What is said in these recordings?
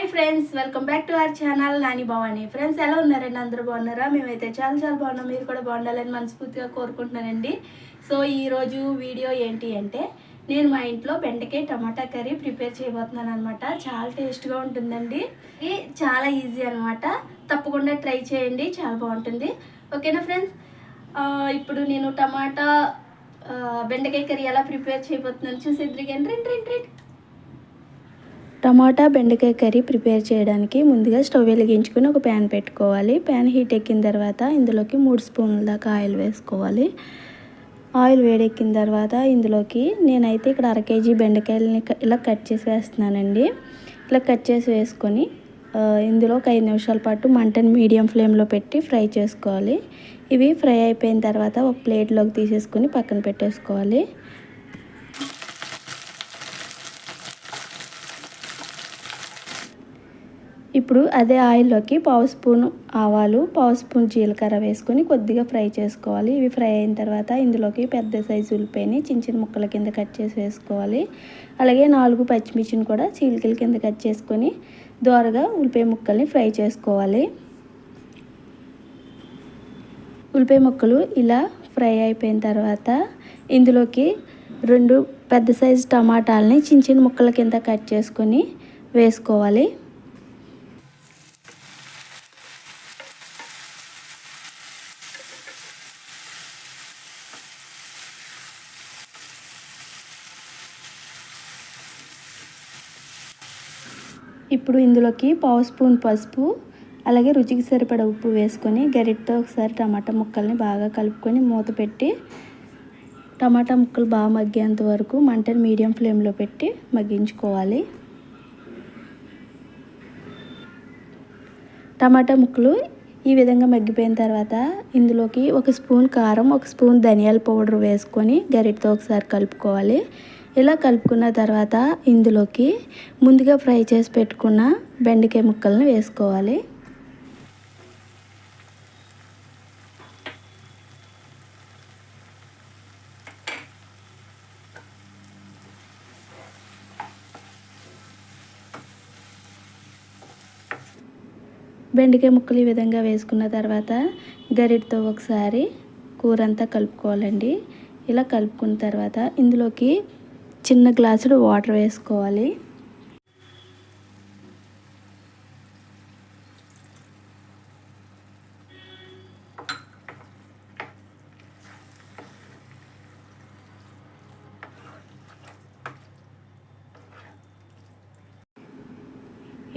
Hi friends welcome back to our channel. Nani Bhavani. Friends ఎలా ఉన్నారండి? అందరూ బాగున్నారా? మేమైతే చాలా చాలా బాగున్నాం. మీరు కూడా బాగుండాలని మనస్ఫూర్తిగా కోరుకుంటున్నానండి. సో ఈరోజు వీడియో ఏంటి అంటే నేను మా ఇంట్లో బెండకాయ టమాటా కర్రీ ప్రిపేర్ చేయబోతున్నాను అనమాట చాలా టేస్ట్గా ఉంటుందండి. ఇది చాలా ఈజీ అనమాట తప్పకుండా ట్రై చేయండి. చాలా బాగుంటుంది. ఓకేనా ఫ్రెండ్స్? ఇప్పుడు నేను టమాటా బెండకాయ కర్రీ ఎలా ప్రిపేర్ చేయబోతున్నాను చూసి కానీ రెండు రెండు రెండు. టమాటా బెండకాయ కర్రీ ప్రిపేర్ చేయడానికి ముందుగా స్టవ్ వెలిగించుకొని ఒక ప్యాన్ పెట్టుకోవాలి. ప్యాన్ హీట్ ఎక్కిన తర్వాత ఇందులోకి మూడు స్పూన్ల దాకా ఆయిల్ వేసుకోవాలి. ఆయిల్ వేడెక్కిన తర్వాత ఇందులోకి నేనైతే ఇక్కడ అర కేజీ బెండకాయలని ఇలా కట్ చేసి వేస్తున్నానండి. ఇలా కట్ చేసి వేసుకొని ఇందులో ఒక ఐదు నిమిషాల పాటు మంటను మీడియం ఫ్లేమ్లో పెట్టి ఫ్రై చేసుకోవాలి. ఇవి ఫ్రై అయిపోయిన తర్వాత ఒక ప్లేట్లోకి తీసేసుకొని పక్కన పెట్టేసుకోవాలి. ఇప్పుడు అదే ఆయిల్లోకి పావు స్పూన్ ఆవాలు పావు స్పూన్ జీలకర్ర వేసుకొని కొద్దిగా ఫ్రై చేసుకోవాలి. ఇవి ఫ్రై అయిన తర్వాత ఇందులోకి పెద్ద సైజు ఉల్లిపాయని చిన్న చిన్న ముక్కల కింద కట్ చేసి వేసుకోవాలి. అలాగే నాలుగు పచ్చిమిర్చిని కూడా చీలికల కింద కట్ చేసుకొని దోరగా ఉల్లిపాయ ముక్కల్ని ఫ్రై చేసుకోవాలి. ఉల్లిపాయ ముక్కలు ఇలా ఫ్రై అయిపోయిన తర్వాత ఇందులోకి రెండు పెద్ద సైజు టమాటాలని చిన్న చిన్న ముక్కల కింద కట్ చేసుకొని వేసుకోవాలి. ఇప్పుడు ఇందులోకి పావు స్పూన్ పసుపు అలాగే రుచికి సరిపడ ఉప్పు వేసుకొని గరిటతో ఒకసారి టమాటా ముక్కల్ని బాగా కలుపుకొని మూత పెట్టి టమాటా ముక్కలు బాగా మగ్గేంత వరకు మంటని మీడియం ఫ్లేమ్లో పెట్టి మగ్గించుకోవాలి. టమాటా ముక్కలు ఈ విధంగా మగ్గిపోయిన తర్వాత ఇందులోకి ఒక స్పూన్ కారం ఒక స్పూన్ ధనియాల పౌడర్ వేసుకొని గరిటతో ఒకసారి కలుపుకోవాలి. ఇలా కలుపుకున్న తర్వాత ఇందులోకి ముందుగా ఫ్రై చేసి పెట్టుకున్న బెండకాయ ముక్కల్ని వేసుకోవాలి. బెండకాయ ముక్కలు ఈ విధంగా వేసుకున్న తర్వాత గరిటతో ఒకసారి కూర అంతా కలుపుకోవాలండి. ఇలా కలుపుకున్న తర్వాత ఇందులోకి చిన్న గ్లాసుడు వాటర్ వేసుకోవాలి.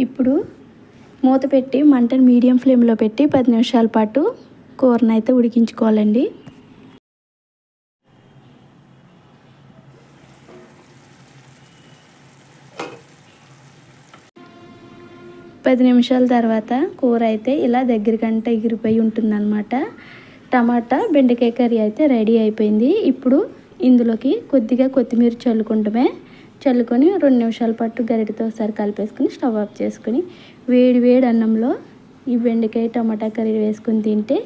ఇప్పుడు మూత పెట్టి మంటను మీడియం ఫ్లేమ్లో పెట్టి పది నిమిషాల పాటు కూరనైతే ఉడికించుకోవాలండి. పది నిమిషాల తర్వాత కూర అయితే ఇలా దగ్గరికంట ఎగిరిపోయి ఉంటుందన్నమాట. టమాటా బెండకాయ కర్రీ అయితే రెడీ అయిపోయింది. ఇప్పుడు ఇందులోకి కొద్దిగా కొత్తిమీర చల్లుకుంటమే. చల్లుకొని రెండు నిమిషాల పాటు గరిటతో ఒకసారి కలిపేసుకొని స్టవ్ ఆఫ్ చేసుకొని వేడి వేడి అన్నంలో ఈ బెండకాయ టమాటా కర్రీ వేసుకొని తింటే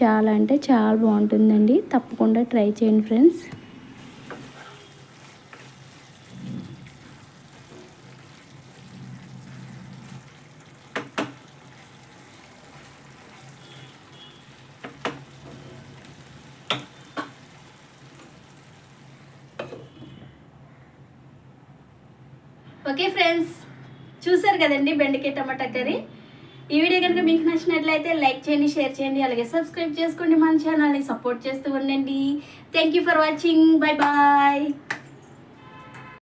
చాలా అంటే చాలా బాగుంటుందండి. తప్పకుండా ట్రై చేయండి ఫ్రెండ్స్. ఓకే ఫ్రెండ్స్ చూసారు కదండి బెండకాయ టమాటా కర్రీ? ఈ వీడియో కనుక మీకు నచ్చినట్లయితే లైక్ చేయండి షేర్ చేయండి అలాగే సబ్స్క్రైబ్ చేసుకోండి మన ఛానల్ని సపోర్ట్ చేస్తూ ఉండండి. Thank you for watching bye bye